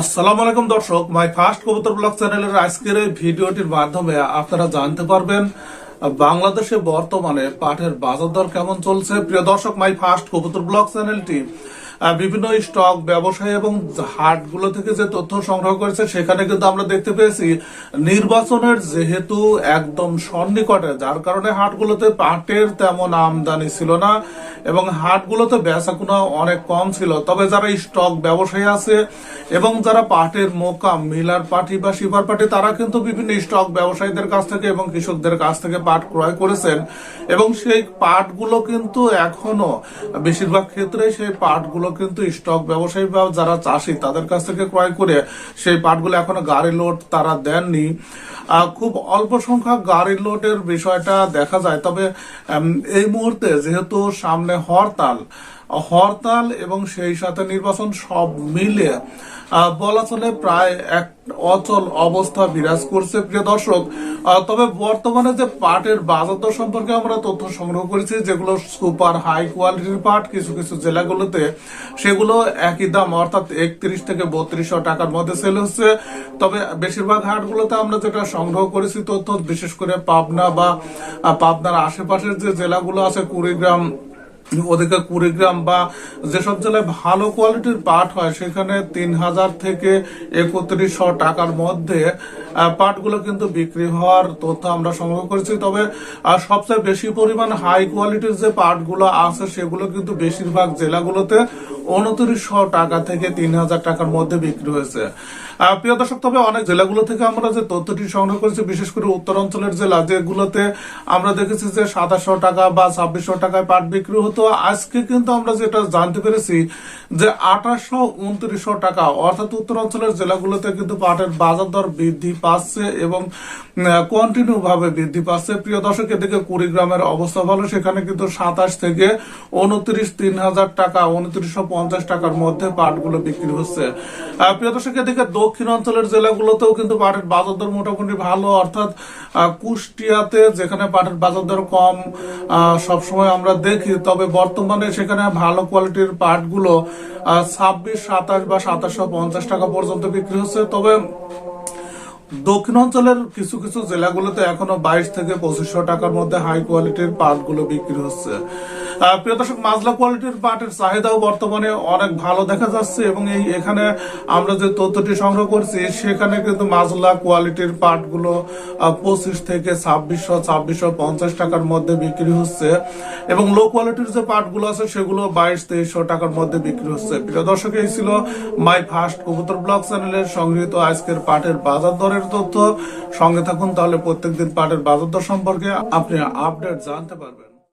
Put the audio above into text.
আসসালামু আলাইকুম দর্শক মাই ফার্স্ট কবুতর ব্লগ চ্যানেলের আজকের এই ভিডিওটির মাধ্যমে আপনারা জানতে পারবেন, বাংলাদেশে বর্তমানে পাটের বাজার দর কেমন চলছে। প্রিয় দর্শক মাই ফার্স্ট কবুতর ব্লগ চ্যানেলটি বিভিন্ন স্টক, ব্যবসায়ী এবং হাটগুলো থেকে যে তথ্য সংগ্রহ করেছে, সেখানে কিন্তু আমরা দেখতে পেয়েছি, নির্বাচনের যেহেতু একদম সন্নিকটে, যার কারণে হাটগুলোতে পাটের তেমন আমদানি ছিল না এবং হাটগুলোতে বেচাকুনা অনেক কম ছিল। তবে যারা স্টক ব্যবসায়ী আছে এবং যারা পাটের মোকাম মিলার পাটি বা শিবার পাটি, তারা কিন্তু বিভিন্ন স্টক ব্যবসায়ীদের কাছ থেকে এবং কৃষকদের কাছ থেকে পাট ক্রয় করেছেন। এবং সেই পাটগুলো কিন্তু এখনও বেশিরভাগ ক্ষেত্রে সেই পাটগুলো কিন্তু স্টক ব্যবসায়ী বা যারা চাষি, তাদের কাছ থেকে ক্রয় করে সেই পাটগুলো এখনও গাড়ি লোড তারা দেননি। খুব অল্প সংখ্যক গাড়ি লোডের বিষয়টা দেখা যায়। তবে এই মুহূর্তে যেহেতু সামনে হরতাল হরতাল এবং সেই সাথে নির্বাচন সব মিলে বলা চলে প্রায় এক অচল অবস্থা বিরাজ করছে, প্রিয় দর্শক। তবে বর্তমানে যে পাটের বাজার দর সম্পর্কে আমরা তথ্য সংগ্রহ করেছি, যেগুলো সুপার হাই কোয়ালিটির পাট, কিছু কিছু জেলাগুলোতে সেগুলো একই দাম, অর্থাৎ একত্রিশ থেকে বত্রিশশো টাকার মধ্যে সেল হচ্ছে। তবে বেশিরভাগ হাটগুলোতে আমরা যেটা সংগ্রহ করেছি তথ্য, বিশেষ করে পাবনা বা পাবনার আশেপাশের যে জেলাগুলো আছে, কুড়িগ্রাম ওদিকে কুড়িগ্রাম বা যেসব জেলায় ভালো কোয়ালিটির পাট হয়, সেখানে তিন হাজার থেকে একত্রিশশো টাকার মধ্যে পাটগুলো কিন্তু বিক্রি হওয়ার তথ্য আমরা সংগ্রহ করেছি। তবে সবচেয়ে বেশি পরিমাণ হাই কোয়ালিটির যে পাটগুলো আছে, সেগুলো কিন্তু বেশিরভাগ জেলাগুলোতে উনত্রিশশো টাকা থেকে তিন হাজার টাকার মধ্যে বিক্রি হয়েছে। প্রিয় দর্শক, তবে অনেক জেলাগুলো থেকে আমরা যে তথ্যটি সংগ্রহ করেছি, বিশেষ করে উত্তর অঞ্চলের জেলা, যেগুলোতে আমরা দেখেছি যে সাতাশশো টাকা বা ছাব্বিশশো টাকায় পাট বিক্রি হতো। আজকে কিন্তু আমরা যেটা জানতে পেরেছি যে আঠাশশো উনত্রিশশো টাকা, অর্থাৎ উত্তর অঞ্চলের জেলাগুলোতে কিন্তু পাটের বাজার দর বৃদ্ধি পাচ্ছে এবং কন্টিনিউ ভাবে বৃদ্ধি পাচ্ছে। প্রিয় দর্শক, এদিকে কুড়িগ্রামের অবস্থা ভালো, সেখানে কিন্তু সাতাশ থেকে উনত্রিশ তিন হাজার টাকা উনত্রিশশো পঞ্চাশ টাকার মধ্যে পাটগুলো বিক্রি হচ্ছে। প্রিয় দর্শক, এদিকে দক্ষিণ অঞ্চলের জেলাগুলোতেও কিন্তু পাটের বাজার দর মোটামুটি ভালো। অর্থাৎ কুষ্টিয়াতে যেখানে পাটের বাজার দর কম সবসময় আমরা দেখি, তবে বর্তমানে সেখানে ভালো কোয়ালিটির পাটগুলো ছাব্বিশ, সাতাশ বা সাতাশশো পঞ্চাশ টাকা পর্যন্ত বিক্রি হচ্ছে। তবে দক্ষিণ অঞ্চলের কিছু কিছু জেলাগুলোতে এখনও বাইশ থেকে পঁচিশশো টাকার মধ্যে হাই কোয়ালিটির পাটগুলো বিক্রি হচ্ছে। প্রিয় দর্শক, মাজলা কোয়ালিটির পাটের চাহিদাও বর্তমানে অনেক ভালো দেখা যাচ্ছে এবং এই এখানে আমরা যে তথ্যটি সংগ্রহ করছি, সেখানে কিন্তু মাজলা কোয়ালিটির পাটগুলো পঁচিশ থেকে ছাব্বিশশো ছাব্বিশশো পঞ্চাশ টাকার মধ্যে বিক্রি হচ্ছে এবং লো কোয়ালিটির যে পাটগুলো আছে, সেগুলো বাইশ, তেইশশো টাকার মধ্যে বিক্রি হচ্ছে। প্রিয় দর্শক, এই ছিল মাই ফার্স্ট কবুতর ব্লগ চ্যানেলের সংগৃহীত আজকের পাটের বাজার দরের তথ্য। সঙ্গে থাকুন তাহলে প্রত্যেকদিন পাটের বাজার দর সম্পর্কে। আপনি আপডেট জানতে পারবেন।